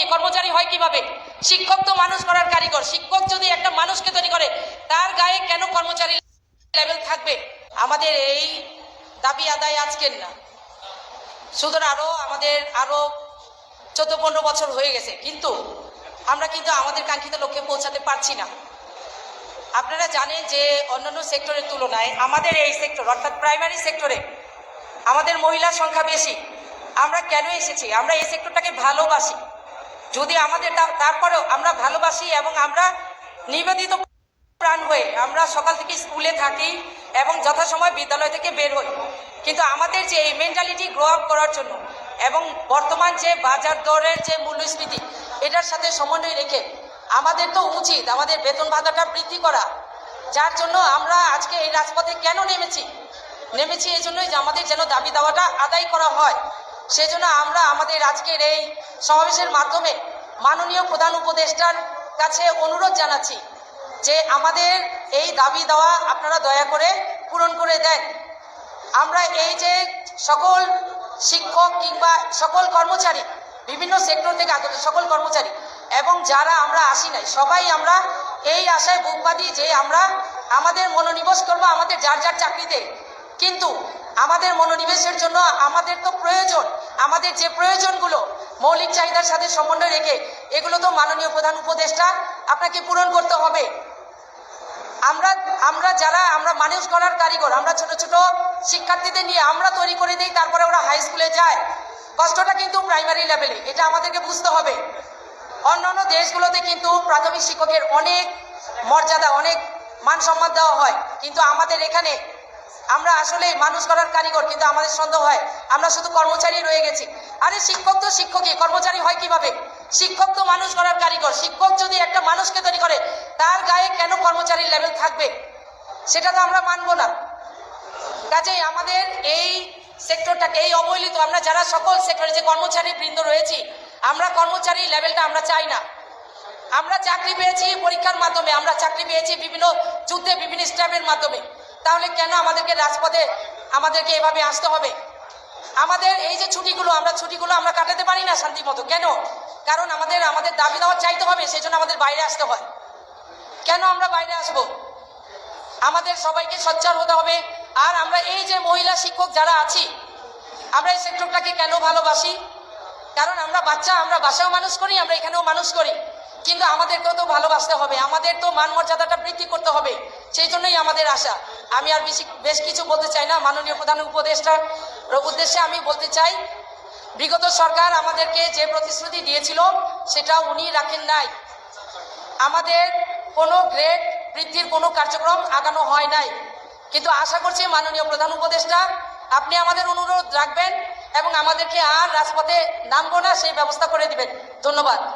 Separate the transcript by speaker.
Speaker 1: কি কর্মচারী হয় কীভাবে? শিক্ষক তো মানুষ করার কারিগর। শিক্ষক যদি একটা মানুষকে তৈরি করে, তার গায়ে কেন কর্মচারী লেভেল থাকবে? আমাদের এই দাবি আদায় আজকের না। সুতরাং আরও আমাদের আরও চোদ্দ পনেরো বছর হয়ে গেছে। কিন্তু আমরা কিন্তু আমাদের কাঙ্ক্ষিত লক্ষ্যে পৌঁছাতে পারছি না। আপনারা জানেন যে অন্যান্য সেক্টরের তুলনায় আমাদের এই সেক্টর, অর্থাৎ প্রাইমারি সেক্টরে আমাদের মহিলার সংখ্যা বেশি। আমরা কেন এসেছি? আমরা এই সেক্টরটাকে ভালোবাসি। যদি আমাদের তারপরেও আমরা ভালোবাসি এবং আমরা নিবেদিত প্রাণ হয়ে আমরা সকাল থেকে স্কুলে থাকি এবং যথাসময় বিদ্যালয় থেকে বের হই। কিন্তু আমাদের যে এই মেন্টালিটি গ্রো আপ করার জন্য এবং বর্তমান যে বাজার দরের যে মূল্যস্ফীতি, এটার সাথে সমন্বয় রেখে আমাদের তো উচিত আমাদের বেতন ভাতাটা বৃদ্ধি করা। যার জন্য আমরা আজকে এই রাজপথে কেন নেমেছি? নেমেছি এই জন্যই যে আমাদের যেন দাবি দাওয়াটা আদায় করা হয়। সেই জন্য আমরা আমাদের আজকের এই সমাবেশের মাধ্যমে মাননীয় প্রধান উপদেষ্টার কাছে অনুরোধ জানাচ্ছি যে আমাদের এই দাবি দেওয়া আপনারা দয়া করে পূরণ করে দেন। আমরা এই যে সকল শিক্ষক কিংবা সকল কর্মচারী, বিভিন্ন সেক্টর থেকে আগত সকল কর্মচারী এবং যারা আমরা আসি নাই, সবাই আমরা এই আশায় বুক বাঁধি যে আমরা আমাদের মনোনিবেশ করব, আমাদের যার যার চাকরিতে। কিন্তু আমাদের মনোনিবেশের জন্য আমাদের তো প্রয়োজন, আমাদের যে প্রয়োজনগুলো মৌলিক চাহিদার সাথে সমন্বয় রেখে এগুলো তো মাননীয় প্রধান উপদেষ্টা আপনাকে পূরণ করতে হবে। আমরা আমরা যারা, আমরা মানুষ গড়ার কারিগর, আমরা ছোট ছোট শিক্ষার্থীদের নিয়ে আমরা তৈরি করে দিই, তারপরে ওরা হাই স্কুলে যায়। কষ্টটা কিন্তু প্রাইমারি লেভেলে এটা আমাদেরকে বুঝতে হবে। অন্যান্য দেশগুলোতে কিন্তু প্রাথমিক শিক্ষকের অনেক মর্যাদা, অনেক মান সম্মান দেওয়া হয়, কিন্তু আমাদের এখানে আমরা আসলে মানুষ করার কারিগর, কিন্তু আমাদের সন্দেহ হয় আমরা শুধু কর্মচারী রয়ে গেছি। আরে শিক্ষক তো শিক্ষকই, কর্মচারী হয় কীভাবে? শিক্ষক তো মানুষ করার কারিগর। শিক্ষক যদি একটা মানুষকে তৈরি করে, তার গায়ে কেন কর্মচারীর লেভেল থাকবে? সেটা তো আমরা মানবো না। কাজেই আমাদের এই সেক্টরটাকে এই অবহেলিত আমরা যারা সকল সেক্টরে যে কর্মচারী বৃন্দ রয়েছি, আমরা কর্মচারী লেভেলটা আমরা চাই না। আমরা চাকরি পেয়েছি পরীক্ষার মাধ্যমে, আমরা চাকরি পেয়েছি বিভিন্ন যুদ্ধে বিভিন্ন স্ট্যাম্পের মাধ্যমে। তাহলে কেন আমাদেরকে রাজপথে আমাদেরকে এভাবে আসতে হবে? আমাদের এই যে ছুটিগুলো, আমরা ছুটিগুলো আমরা কাটাতে পারি না শান্তি মতো কেন? কারণ আমাদের আমাদের দাবি দেওয়া চাইতে হবে সেই জন্য আমাদের বাইরে আসতে হয়। কেন আমরা বাইরে আসব? আমাদের সবাইকে সচ্চার হতে হবে। আর আমরা এই যে মহিলা শিক্ষক যারা আছি, আমরা এই সেক্টরটাকে কেন ভালোবাসি? কারণ আমরা বাচ্চা, আমরা বাসাও মানুষ করি, আমরা এখানেও মানুষ করি। কিন্তু আমাদেরকেও তো ভালোবাসতে হবে। আমাদের তো মান মর্যাদাটা বৃদ্ধি করতে হবে। সেই জন্যই আমাদের আশা। আমি আর বেশি বেশ কিছু বলতে চাই না। মাননীয় প্রধান উপদেষ্টার উদ্দেশ্যে আমি বলতে চাই, বিগত সরকার আমাদেরকে যে প্রতিশ্রুতি দিয়েছিল, সেটা উনি রাখেন নাই। আমাদের কোনো গ্রেড বৃদ্ধির কোনো কার্যক্রম আগানো হয় নাই। কিন্তু আশা করছি, মাননীয় প্রধান উপদেষ্টা, আপনি আমাদের অনুরোধ রাখবেন এবং আমাদেরকে আর রাজপথে নামবো না, সেই ব্যবস্থা করে দিবেন। ধন্যবাদ।